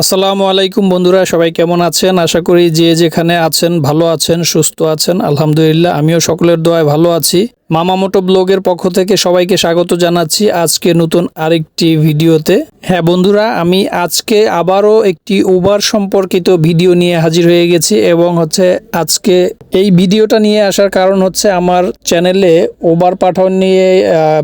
আসসালামু আলাইকুম বন্ধুরা, সবাই কেমন আছেন? আশা করি যে যেখানে আছেন ভালো আছেন, সুস্থ আছেন। আলহামদুলিল্লাহ, আমিও সকলের দোয়ায় ভালো আছি। মামা মোটো ব্লগের পক্ষ থেকে সবাইকে স্বাগত জানাচ্ছি আজকে নতুন আরেকটি ভিডিওতে। হ্যাঁ বন্ধুরা, আমি আজকে আবারও একটি উবার সম্পর্কিত ভিডিও নিয়ে হাজির হয়ে গেছি এবং হচ্ছে আজকে এই ভিডিওটা নিয়ে আসার কারণ হচ্ছে আমার চ্যানেলে ওবার পাঠান নিয়ে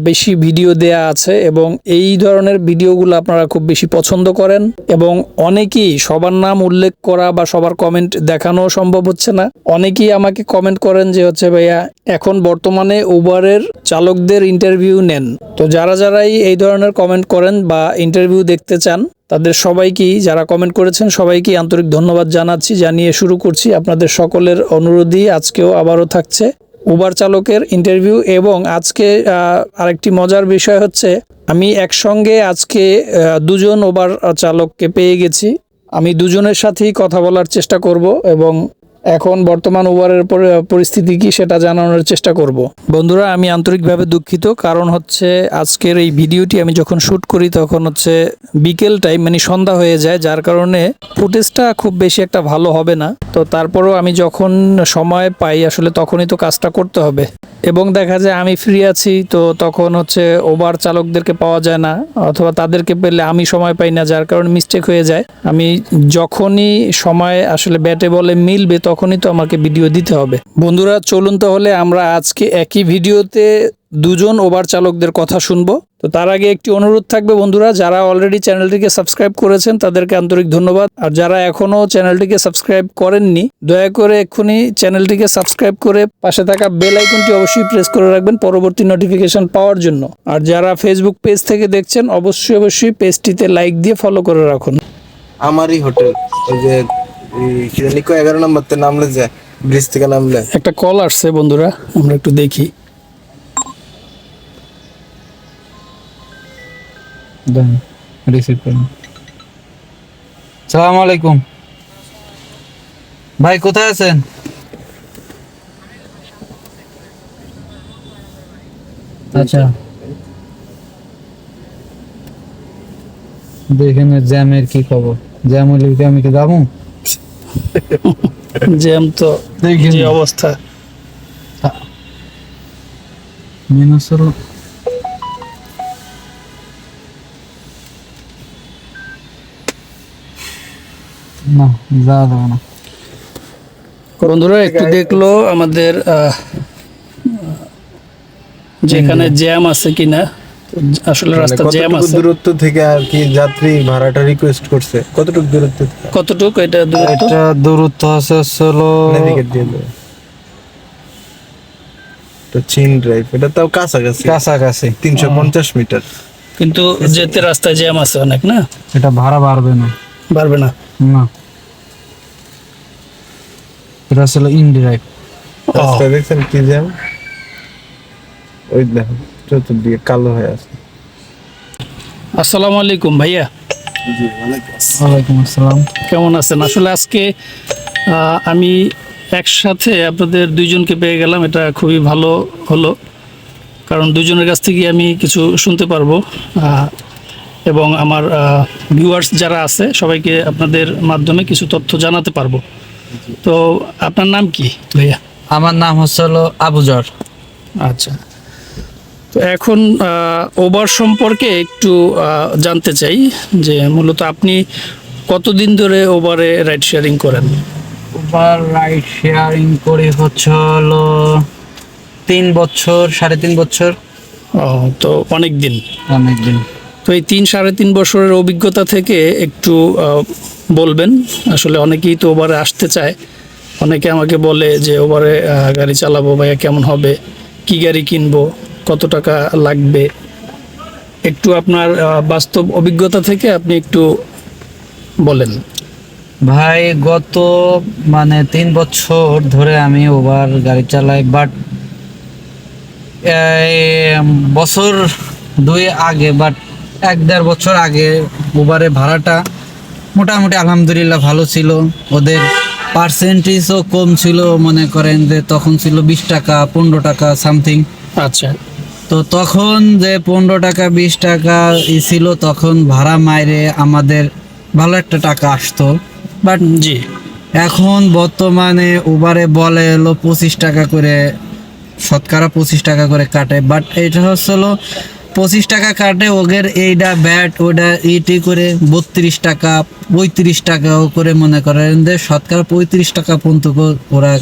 বেশি ভিডিও দেয়া আছে এবং এই ধরনের ভিডিওগুলো আপনারা খুব বেশি পছন্দ করেন এবং অনেকেই সবার নাম উল্লেখ করা বা সবার কমেন্ট দেখানো সম্ভব হচ্ছে না। অনেকেই আমাকে কমেন্ট করেন যে হচ্ছে, ভাইয়া, এখন বর্তমানে উবারের চালকদের ইন্টারভিউ নেন। তো যারা যারাই এই ধরনের কমেন্ট করেন বা ইন্টারভিউ দেখতে চান, তাদের সবাইকেই যারা কমেন্ট করেছেন সবাইকেই আন্তরিক ধন্যবাদ জানাচ্ছি, জানিয়ে শুরু করছি আপনাদের সকলের অনুরোধই। আজকেও আবারও থাকছে উবার চালকের ইন্টারভিউ এবং আজকে আরেকটি মজার বিষয় হচ্ছে, আমি একসঙ্গে আজকে দুজন ওবার চালককে পেয়ে গেছি। আমি দুজনের সাথেই কথা বলার চেষ্টা করব এবং এখন বর্তমান পরি- পরিস্থিতি কি সেটা জানানোর চেষ্টা করব। বন্ধুরা, আমি আন্তরিকভাবে দুঃখিত। কারণ হচ্ছে আজকের এই ভিডিওটি আমি যখন শ্যুট করি, তখন হচ্ছে বিকেল টাইম মানে সন্ধ্যা হয়ে যায়, যার কারণে ফুটেজটা খুব বেশি একটা ভালো হবে না। তো তারপরেও আমি যখন সময় পাই, আসলে তখনই তো কাজটা করতে হবে। এবং দেখা যায় আমি ফ্রি আছি, তো তখন হচ্ছে ওবার চালকদেরকে পাওয়া যায় না, অথবা তাদেরকে পেলে আমি সময় পাই না, যার কারণে মিস্টেক হয়ে যায়। আমি যখনই সময়, আসলে ব্যাটে বলে মিলবে তখনই তো আমাকে ভিডিও দিতে হবে। বন্ধুরা, চলুন তাহলে আমরা আজকে একই ভিডিওতে দুজন ওভার চালকদের কথা শুনব। তো তার আগে একটি অনুরোধ থাকবে বন্ধুরা, যারা অলরেডি চ্যানেলটিকে সাবস্ক্রাইব করেছেন, তাদেরকে আন্তরিক ধন্যবাদ। আর যারা এখনও চ্যানেলটিকে সাবস্ক্রাইব করেননি, দয়া করে এক্ষুনি চ্যানেলটিকে সাবস্ক্রাইব করে পাশে থাকা বেল আইকনটি অবশ্যই প্রেস করে রাখবেন পরবর্তী নোটিফিকেশন পাওয়ার জন্য। আর যারা ফেসবুক পেজ থেকে দেখছেন, অবশ্যই অবশ্যই পেজটিতে লাইক দিয়ে ফলো করে রাখুন। আমারই হোটেল এগারো নম্বরতে নামলে যে ব্রিজ থেকে নামলে। একটা কল আসছে বন্ধুরা আমরা একটু দেখি। রিসিভ করুন। সালাম আলাইকুম। ভাই কোথায় আছেন? আচ্ছা। দেখেন জ্যামের কি খবর। জ্যাম হলে কি আমি কি যাব জ্যাম তো দেখেন যে অবস্থা? মিনুসর না যা যাবে না। বন্ধুরা একটু দেখল আমাদের আহ, যেখানে জ্যাম আছে কিনা। আসলে মানে রাস্তা জ্যাম আছে। দূরত্ব থেকে আর কি যাত্রী ভাড়াটা রিকোয়েস্ট করছে? কতটুকু দূরত্ব? কতটুকু? এটা দূরত্ব? এটা দূরত্ব আছে হলো তো চিন ড্রাইভ এটা তাও কাছাকাছি। কাছাকাছি। তিনশো পঞ্চাশ মিটার। কিন্তু যেতে রাস্তায় জ্যাম আছে অনেক না? এটা ভাড়া বাড়বে না। বাড়বে না? না। এটা আসলে ইনডিরাইভ রাস্তা দেখছেন কি জ্যাম? ওই দেখো চতুর্দিকে কালো হয়ে আছে। আসসালামু আলাইকুম ভাইয়া। ওয়ালাইকুম আসসালাম। কেমন আছেন? আসলে আজকে আমি একসাথে আপনাদের দুইজনকে পেয়ে গেলাম। এটা খুবই ভালো হলো। কারণ দুজনের কাছ থেকে আমি কিছু শুনতে পারব। এবং আমার ভিউয়ার্স যারা আছে সবাইকে আপনাদের মাধ্যমে কিছু তথ্য জানাতে পারব। তো আপনার নাম কি ভাইয়া? আমার নাম হচ্ছে হলো আবুজর আচ্ছা। এখন ওভার সম্পর্কে একটু জানতে চাই যে মূলত আপনি কতদিন ধরে ওভারে রাইড শেয়ারিং করেন? উবার রাইড শেয়ারিং করে হচ্ছে হলো তিন বছর সাড়ে তিন বছর। ও তো অনেক দিন। অনেক দিন। তো এই তিন সাড়ে তিন বছরের অভিজ্ঞতা থেকে একটু বলবেন। আসলে অনেকেই তো ওভারে আসতে চায়। অনেকে আমাকে বলে যে ওভারে আহ, গাড়ি চালাবো ভাইয়া কেমন হবে? কি গাড়ি কিনবো? কত টাকা লাগবে? একটু আপনার বাস্তব অভিজ্ঞতা থেকে আপনি একটু বলেন। ভাই গত মানে তিন বছর ধরে আমি ওভার গাড়ি চালাই বাট বছর দুই আগে বাট এক দেড় বছর আগে ওভারে ভাড়াটা মোটামুটি আলহামদুলিল্লাহ ভালো ছিল। ওদের পার্সেন্টেজও কম ছিল মনে করেন যে তখন ছিল বিশ টাকা পনেরো টাকা সামথিং আচ্ছা। তো তখন যে পনেরো টাকা বিশ টাকা ই ছিল তখন ভাড়া মাইরে আমাদের ভালো একটা টাকা আসতো। বাট জি। এখন বর্তমানে উবারে বলে এলো পঁচিশ টাকা করে শতকরা পঁচিশ টাকা করে কাটে। বাট এটা হচ্ছে হলো পঁচিশ টাকা কাটে ওদের এইটা ব্যাট ওটা ইটি করে বত্রিশ টাকা পঁয়ত্রিশ টাকাও করে মনে করেন যে শতকরা পঁয়ত্রিশ টাকা পর্যন্ত ওরা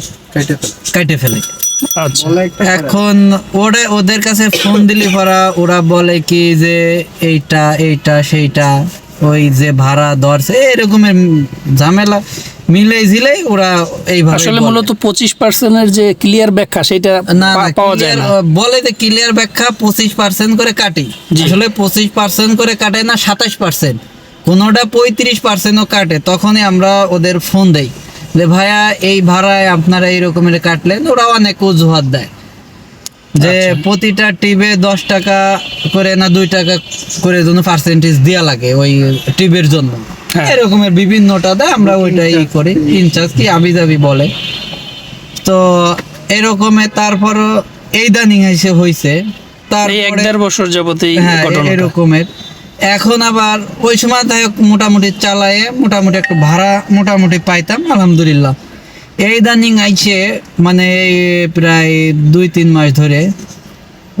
কেটে ফেলে। এখন ওরা ওদের কাছে ফোন দিলি পরা ওরা বলে কি যে এইটা এইটা সেইটা ওই যে ভাড়া ধরছে এরকমের ঝামেলা মিলে ঝিলেই ওরা এইভাবে আসলে। মূলত পঁচিশ পার্সেন্টের যে ক্লিয়ার ব্যাখ্যা সেটা না পাওয়া যায় না। বলে যে ক্লিয়ার ব্যাখ্যা পঁচিশ পার্সেন্ট করে কাটি। আসলে পঁচিশ পার্সেন্ট করে কাটে না সাতাশ পার্সেন্ট কোনোটা পঁয়ত্রিশ পার্সেন্টও কাটে তখনই আমরা ওদের ফোন দেই। যে ভাইয়া এই ভাড়ায় আপনারা এই রকমের কাটলেন ওরা অনেক অজুহাত দেয়। যে আচ্ছা। প্রতিটা টিপে দশ টাকা করে না দুই টাকা করে জন্য পার্সেন্টেজ দেওয়া লাগে ওই টিপের জন্য। হ্যাঁ। এরকমের বিভিন্নটা দেয় আমরা ওইটাই করি ইনচার্জ কি আবি যাবি বলে। তো এরকমের তারপর এই দানিং এসে হয়েছে এই এক দেড় বছর যাবত হ্যাঁ এরকমের। এখন আবার ওই সময় তাই মোটামুটি চালায়ে, মোটামুটি একটু ভাড়া মোটামুটি পাইতাম, আলহামদুলিল্লাহ। এই দানিং আইছে মানে প্রায় দুই তিন মাস ধরে।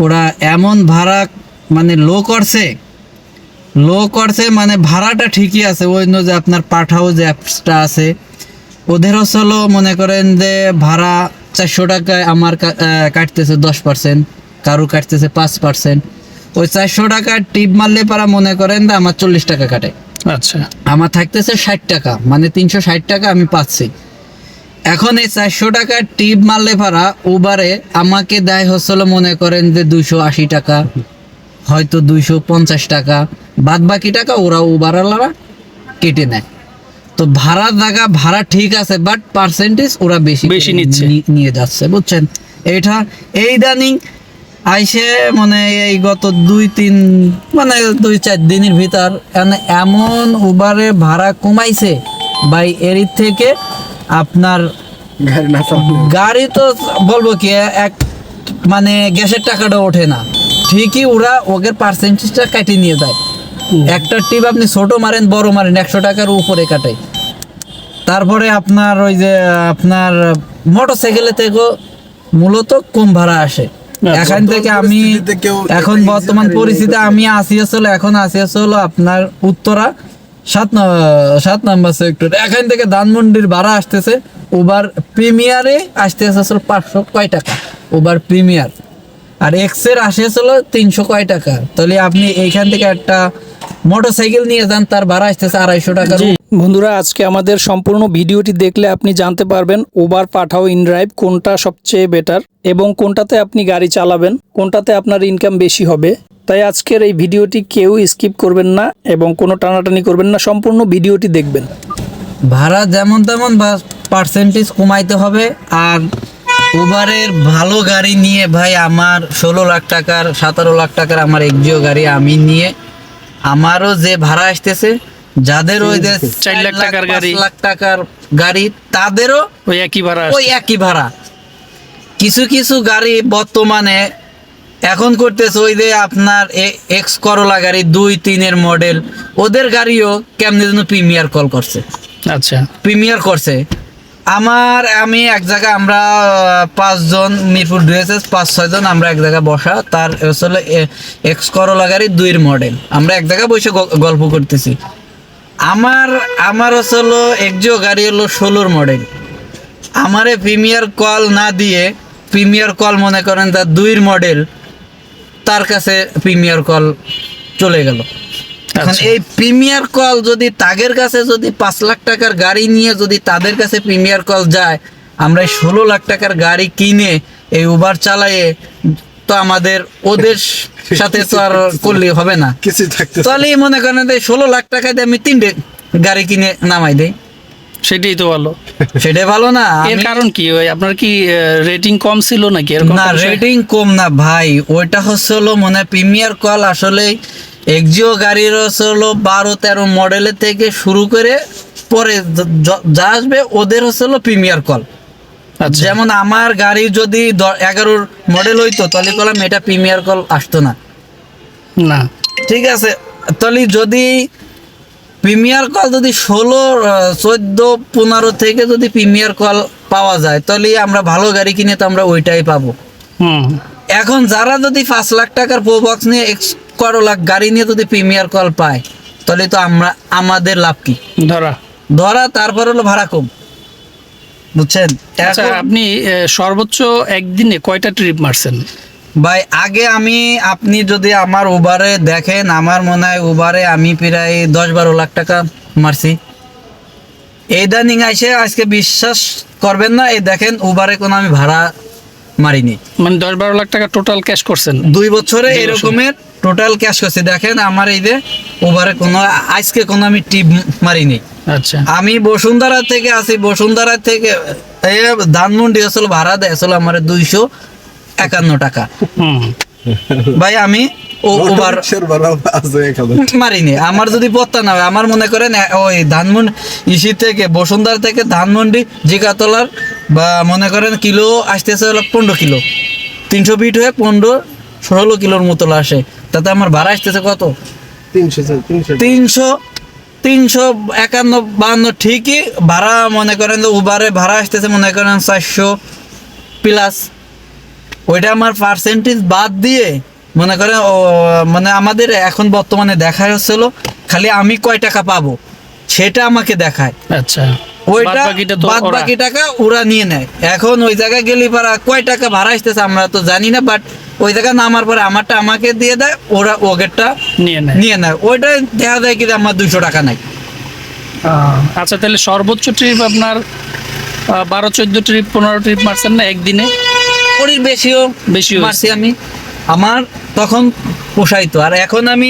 ওরা এমন ভাড়া মানে লো করছে লো করছে মানে ভাড়াটা ঠিকই আছে, ওই যে আপনার পাঠাও যে অ্যাপসটা আছে। ওদের হলো মনে করেন যে ভাড়া চারশো টাকায় আমার কাটতেছে দশ পার্সেন্ট, কারও কাটতেছে পাঁচ পার্সেন্ট। ওই চারশো টাকা টিপ মারলে পারা মনে করেন যে আমার চল্লিশ টাকা কাটে আচ্ছা। আমার থাকতেছে ষাট টাকা মানে তিনশো ষাট টাকা আমি পাচ্ছি। এখন এই চারশো টাকা টিপ মারলে পারা উবারে আমাকে দেয় হচ্ছিল মনে করেন যে দুইশো আশি টাকা হয়তো দুইশো পঞ্চাশ টাকা। বাদ বাকি টাকা ওরা উবারওয়ালারা কেটে নেয়। তো ভাড়া জায়গা ভাড়া ঠিক আছে বাট পার্সেন্টেজ ওরা বেশি বেশি নিচ্ছে। নিয়ে যাচ্ছে বুঝছেন? এটা এই দানিং আইসে মানে এই গত দুই তিন মানে দুই চার দিনের ভিতর এমন উবারে ভাড়া কমাইছে ভাই এর থেকে আপনার গাড়ি তো বলব কি এক মানে গ্যাসের টাকাটা ওঠে না। ঠিকই ওরা ওদের পার্সেন্টেজটা কাটি নিয়ে দেয় একটা টিপ আপনি ছোট মারেন বড় মারেন একশো টাকার উপরে কাটে। তারপরে আপনার ওই যে আপনার মোটর সাইকেলে থেকেও মূলত কম ভাড়া আসে। এখান থেকে আমি এখন বর্তমান পরিস্থিতি আমি আসি আসলে এখন আসি আসলে আপনার উত্তরা সাত সাত নাম্বার সেক্টর এখান থেকে ধানমন্ডির ভাড়া আসতেছে ওবার প্রিমিয়ারে আসতেছে আসলে পাঁচশো কয় টাকা উবার প্রিমিয়ার আর এক্সের আসে আসলে তিনশো কয় টাকা। তাহলে আপনি এইখান থেকে একটা মোটর সাইকেল নিয়ে যান তার ভাড়া আসতেছে আড়াইশো টাকা বন্ধুরা আজকে আমাদের সম্পূর্ণ ভিডিওটি দেখলে আপনি জানতে পারবেন ওবার পাঠাও ইনড্রাইভ কোনটা সবচেয়ে বেটার এবং কোনটাতে আপনি গাড়ি চালাবেন কোনটাতে আপনার ইনকাম বেশি হবে। তাই আজকের এই ভিডিওটি কেউ স্কিপ করবেন না এবং কোনো টানাটানি করবেন না সম্পূর্ণ ভিডিওটি দেখবেন। ভাড়া যেমন তেমন পার্সেন্টেজ কমাইতে হবে আর উবারের ভালো গাড়ি নিয়ে ভাই আমার ষোলো লাখ টাকার সতেরো লাখ টাকার আমার একজিও গাড়ি আমি নিয়ে আমারও যে ভাড়া আসতেছে যাদের ওই যে চার লাখ টাকার গাড়ি। লাখ টাকার গাড়ি তাদেরও ওই একই ভাড়া ওই একই ভাড়া। কিছু কিছু গাড়ি বর্তমানে এখন করতেছে ওই যে আপনার এক্স করলা গাড়ি দুই তিনের মডেল ওদের গাড়িও কেমনি যেন প্রিমিয়ার কল করছে। আচ্ছা। প্রিমিয়ার করছে। আমার, আমি এক জায়গায় আমরা পাঁচজন মিরপুর ডিএসএস পাঁচ ছয়জন আমরা এক জায়গায় বসা। তার আসলে এক্স করলা গাড়ি দুইয়ের মডেল আমরা এক জায়গায় বসে গল্প করতেছি। আমার আমার আসলে একজিও গাড়ি হলো ষোলোর মডেল আমারে প্রিমিয়ার কল না দিয়ে প্রিমিয়ার কল মনে করেন তার দুইয়ের মডেল তার কাছে প্রিমিয়ার কল চলে গেল। এখন আচ্ছা। এই প্রিমিয়ার কল যদি তাদের কাছে যদি পাঁচ লাখ টাকার গাড়ি নিয়ে যদি তাদের কাছে প্রিমিয়ার কল যায় আমরা এই ষোলো লাখ টাকার গাড়ি কিনে এই উবার চালায়ে তো আমাদের ওদের সাথে তো আর করলে হবে না। কিছু থাকতে তাহলে মনে করেন যে ষোলো লাখ টাকা দিয়ে আমি তিনটে গাড়ি কিনে নামাই দেই। সেটাই তো ভালো। সেটাই ভালো না এর কারণ কি? ওই আপনার কি রেটিং কম ছিল নাকি? এরকম না রেটিং কম না ভাই। ওইটা হচ্ছে হলো মনে প্রিমিয়ার কল আসলে এক্সিও গাড়ির হলো বারো তেরো মডেলের থেকে শুরু করে পরে য- আসবে ওদের হচ্ছে হলো প্রিমিয়ার কল আচ্ছা। যেমন আমার গাড়ি যদি এগারোর মডেল হইতো তাহলে কলাম এটা প্রিমিয়ার কল আসতো না। না। ঠিক আছে তাহলে যদি প্রিমিয়ার কল যদি ষোলো চোদ্দ পনেরো থেকে যদি প্রিমিয়ার কল পাওয়া যায় তাহলে আমরা ভালো গাড়ি কিনে তো আমরা ওইটাই পাবো। হুম। এখন যারা যদি পাঁচ লাখ টাকার প্রো বক্স নিয়ে লাখ গাড়ি নিয়ে যদি প্রিমিয়ার কল পায় তাহলে তো আমরা আমাদের লাভ কি? ধরা। ধরা তারপর হলো ভাড়া কম। বুঝছেন? আচ্ছা আপনি সর্বোচ্চ একদিনে কয়টা ট্রিপ মারছেন? ভাই আগে আমি আপনি যদি আমার উবারে দেখেন আমার মনে হয় উবারে আমি প্রায় দশ বারো লাখ টাকা মারছি। এই দানিং আইসে আজকে বিশ্বাস করবেন না এই দেখেন উবারে কোনো আমি ভাড়া মারিনি। মানে দশ বারো লাখ টাকা টোটাল ক্যাশ করছেন? দুই বছরে এরকমের টোটাল ক্যাশ করছে। দেখেন আমার এই যে ওভারে কোনো আজকে কোনো আমি টিপ মারিনি। আচ্ছা। আমি বসুন্ধরা থেকে আসি বসুন্ধরা থেকে ধানমন্ডি আসলে ভাড়া দেয় আসলে আমার দুইশো একান্ন টাকা। ভাই আমি ও হাজার। মারিনি আমার যদি পত্তা না হয় আমার মনে করেন ওই ধানমন্ডি ইসি থেকে বসুন্ধরা থেকে ধানমন্ডি জিকাতলার বা মনে করেন কিলো আসতেছে হলো পনেরো কিলো। তিনশো ফিট হয়ে পনেরো ষোলো কিলোর মতো আসে। তাতে আমার ভাড়া আসতেছে কত? তিনশো তিনশো। একান্ন বাহান্ন ঠিকই ভাড়া মনে করেন উবারে ভাড়া আসতেছে মনে করেন চারশো প্লাস ওইটা আমার পার্সেন্টেজ বাদ দিয়ে মনে করেন মানে আমাদের এখন বর্তমানে দেখা হচ্ছিল খালি আমি কয় টাকা পাবো সেটা আমাকে দেখায়। আচ্ছা। ওইটা বাদ ওরা- বাকি টাকা ওরা নিয়ে নেয়। এখন ওই জায়গায় গেলে পারা কয় টাকা ভাড়া আসতেছে আমরা তো জানি না বাট ওই জায়গায় নামার পরে আমারটা আমাকে দিয়ে দেয় ওরা ওগেরটা নিয়ে নেয়। নিয়ে নেয়। ওইটা দেখা যায় কি আমার দুইশো টাকা নাই। আচ্ছা তাহলে সর্বোচ্চ ট্রিপ আপনার বারো চোদ্দ ট্রিপ পনেরো ট্রিপ মারছেন না একদিনে? ওরির বেশিও বেশি মারছি আমি। আমার তখন পোষাইতো। আর এখন আমি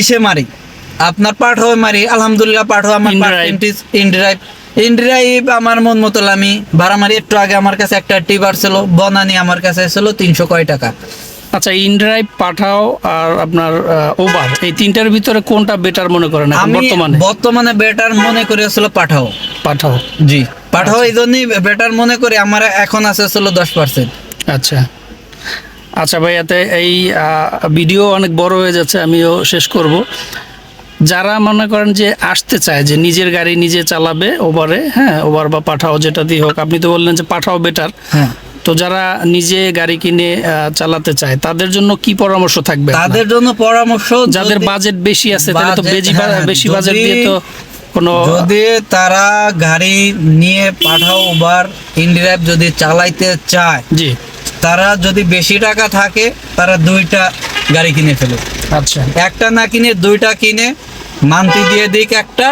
ইসে মারি। আপনার পাঠাও মারি আলহামদুলিল্লাহ পাঠাও আমার ইনড্রাইভ ইনড্রাইভ আমার মন মতো আমি ভাড়া মারি। একটু আগে আমার কাছে একটা টিবার ছিল বনানি আমার কাছে ছিল তিনশো কয় টাকা। আচ্ছা ইনড্রাইভ পাঠাও আর আপনার ওভার এই তিনটার ভিতরে কোনটা বেটার মনে করেন বর্তমানে? বর্তমানে বেটার মনে করেছিল পাঠাও। পাঠাও। জি পাঠাও এই জন্যই বেটার মনে করি। আমার এখন আছে ছিল দশ পার্সেন্ট আচ্ছা। আচ্ছা ভাই এতে এই ভিডিও অনেক বড় হয়ে যাচ্ছে আমিও শেষ করব। যারা মনে করেন যে আসতে চায় যে নিজের গাড়ি নিজে চালাবে ওভারে হ্যাঁ ওভার বা পাঠাও যেটা দিয়ে হোক আপনি তো বললেন যে পাঠাও বেটার হ্যাঁ। তো যারা নিজে গাড়ি কিনে চালাতে চায় তাদের জন্য কি পরামর্শ থাকবে তাদের জন্য পরামর্শ যাদের বাজেট বেশি আছে তাহলে তো বেশি হ্যাঁ, বেশি বাজেট দিয়ে তো কোনো যদি তারা গাড়ি নিয়ে পাঠাও উবার ইনড্রাইভ যদি চালাইতে চায় জি। তারা যদি বেশি টাকা থাকে তারা দুইটা গাড়ি কিনে ফেলে। আচ্ছা। একটা না কিনে দুইটা কিনে মান্থলি দিয়ে দিক একটা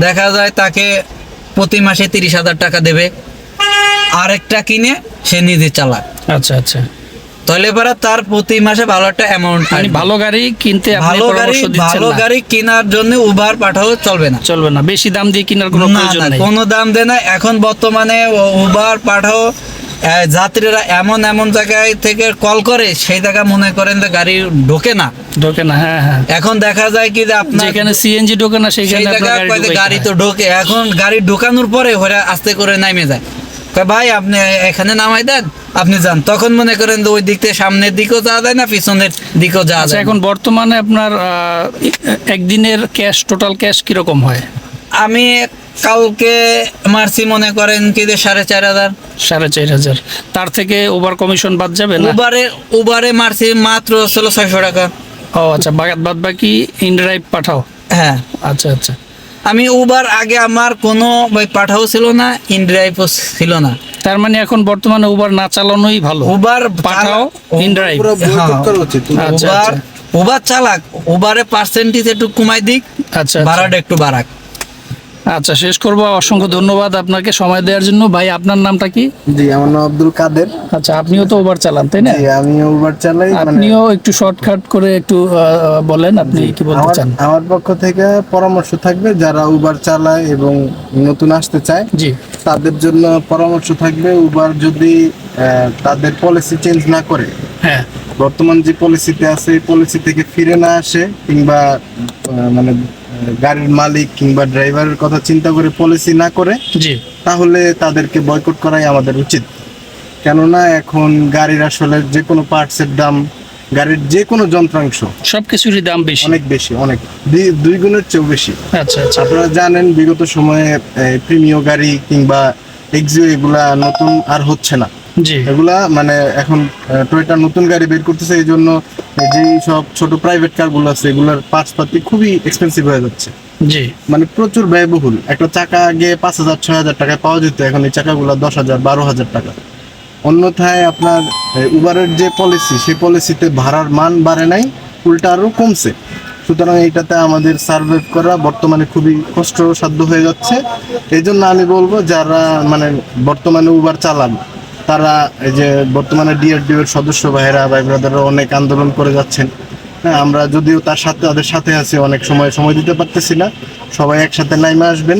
দেখা যায় তাকে প্রতি মাসে তিরিশ হাজার টাকা দেবে। আরেকটা কিনে সে নিজে চালায়। আচ্ছা আচ্ছা। তাহলে পরে তার প্রতি মাসে ভালো একটা অ্যামাউন্ট মানে ভালো গাড়ি কিনতে ভালো গাড়ি ভালো গাড়ি কেনার জন্য উবার পাঠাও চলবে না। চলবে না। বেশি দাম দিয়ে কেনার কোনো প্রয়োজন নেই। কোনো দাম দেয় না। এখন বর্তমানে উবার পাঠাও যাত্রীরা এমন এমন জায়গায় থেকে কল করে সেই জায়গা মনে করেন যে গাড়ি ঢোকে না। ঢোকে না হ্যাঁ হ্যাঁ। এখন দেখা যায় কি যে আপনার যেখানে সিএনজি ঢোকে না সেই জায়গায় গাড়ি। তো ঢোকে। এখন গাড়ি ঢোকানোর পরে ওরা আস্তে করে নামে যায়। কয় ভাই আপনি এখানে নামাই দেন আপনি যান। তখন মনে করেন যে ওই দিক থেকে সামনের দিকেও যাওয়া যায় না পিছনের দিকেও যাওয়া আচ্ছা যায় এখন বর্তমানে আপনার একদিনের ক্যাশ টোটাল ক্যাশ কীরকম হয়? আমি কালকে মারছি মনে করেন কি যে সাড়ে চার হাজার? সাড়ে চার হাজার। তার থেকে ওভার কমিশন বাদ যাবে না? উবারে উবারে মারছি মাত্র ছিল ছয়শো টাকা। ও আচ্ছা বাদ বাদ বাকি ইনড্রাইভ পাঠাও। হ্যাঁ। আচ্ছা আচ্ছা। আমি উবার আগে আমার কোনো ওই পাঠাও ছিল না ইনড্রাইভও ছিল না। তার মানে এখন বর্তমানে ওভার না চালানোই ভালো। Uber Pathao inDrive Uber. Uber চালাক উবারে পার্সেন্টেজ একটু কমাই দিক আচ্ছা আচ্ছা। ভাড়াটা একটু বাড়াক। আচ্ছা শেষ করব। অসংখ্য ধন্যবাদ আপনাকে সময় দেওয়ার জন্য। ভাই আপনার নামটা কি? জি আমার নাম আব্দুল কাদের। আচ্ছা আপনিও তো ওভার চালান তাই না? জি আমি উবার চালাই মানে আপনিও একটু শর্টকাট করে একটু বলেন আপনি কি বলতে চান? আমার পক্ষ থেকে পরামর্শ থাকবে যারা উবার চালায় এবং নতুন আসতে চায় জি। তাদের জন্য পরামর্শ থাকবে উবার যদি তাদের পলিসি চেঞ্জ না করে। হ্যাঁ। বর্তমান যে পলিসিতে আছে এই পলিসি থেকে ফিরে না আসে কিংবা মানে গাড়ির মালিক কিংবা ড্রাইভারের কথা চিন্তা করে পলিসি না করে তাহলে তাদেরকে বয়কট করাই আমাদের উচিত। কেননা এখন গাড়ির আসলে যে কোনো পার্টসের দাম গাড়ির যে কোনো যন্ত্রাংশ সবকিছুরই দাম বেশি। অনেক বেশি অনেক। দুই- গুণের চেয়েও বেশি। আচ্ছা আচ্ছা। আপনারা জানেন বিগত সময়ে প্রিমিয় গাড়ি কিংবা এক্সিও এগুলা নতুন আর হচ্ছে না। এগুলা মানে এখন টয়োটা নতুন গাড়ি বের করতেছে এই জন্য যেই সব ছোট প্রাইভেট কারগুলো আছে এগুলোর পার্টস পাতি খুবই এক্সপেন্সিভ হয়ে যাচ্ছে। জি। মানে প্রচুর ব্যয়বহুল। একটা চাকা আগে পাঁচ হাজার ছয় হাজার টাকায় পাওয়া যেত এখন এই চাকাগুলো দশ হাজার বারো হাজার টাকা। অন্যথায় আপনার উবারের যে পলিসি সেই পলিসিতে ভাড়ার মান বাড়ে নাই উল্টা আরও কমছে। সুতরাং এইটাতে আমাদের সার্ভাইভ করা বর্তমানে খুবই কষ্টসাধ্য হয়ে যাচ্ছে। এই জন্য আমি বলব যারা মানে বর্তমানে উবার চালান তারা এই যে বর্তমানে ডিআরডিও এর সদস্য ভাইরা ভাই ব্রাদাররা অনেক আন্দোলন করে যাচ্ছেন। হ্যাঁ আমরা যদিও তার সাথে তাদের সাথে আছি অনেক সময় সময় দিতে পারতেছি না। সবাই একসাথে নাইমে আসবেন।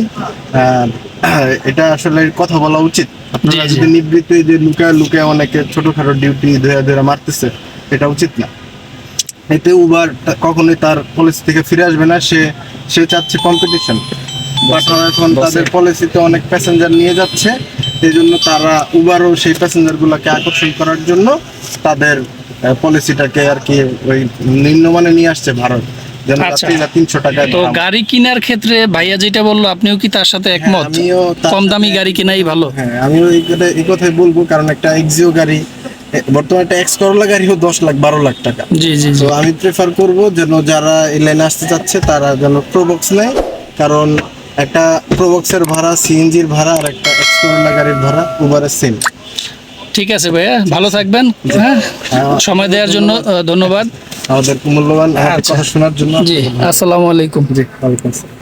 এটা আসলে কথা বলা উচিত। আপনারা। যদি নিবৃত্তি যে লুকায় লুকায় অনেকে ছোটখাটো ডিউটি ধরে ধরে মারতেছে এটা উচিত না। এতে উবার কখনোই তার পলিসি থেকে ফিরে আসবে না সে সে চাচ্ছে কম্পিটিশন বাট এখন তাদের পলিসিতে অনেক প্যাসেঞ্জার নিয়ে যাচ্ছে। এই জন্য তারা উবারও সেই প্যাসেঞ্জার গুলাকে আকর্ষণ করার জন্য তাদের পলিসিটাকে আর কি ওই নিম্নমানে নিয়ে আসছে ভারত। আচ্ছা। যাত্রীরা তিনশো টাকায় তো গাড়ি কেনার ক্ষেত্রে ভাইয়া যেটা বলল আপনিও কি তার সাথে একমত? কম দামি গাড়ি কেনাই ভালো। হ্যাঁ আমিও এই কথাই বলব কারণ একটা এক্সিও গাড়ি বর্তমানে একটা এক্স করলা গাড়িও দশ লাখ বারো লাখ টাকা। জি জি জি। তো আমি প্রেফার করব যেন যারা এই লাইনে আসতে চাচ্ছে তারা যেন প্রোবক্স নেয় কারণ একটা প্রোবক্সের ভাড়া সিএনজির ভাড়া আর একটা এক্স করলা গাড়ির ভাড়া উবারের সেম ঠিক আছে ভাইয়া ভালো থাকবেন হ্যাঁ? সময় দেওয়ার জন্য ধন্যবাদ। আমাদের মূল্যবান আচ্ছা। কথা শোনার জন্য। জি আসসালামু আলাইকুম। জি ওয়ালাইকুম আসসালাম।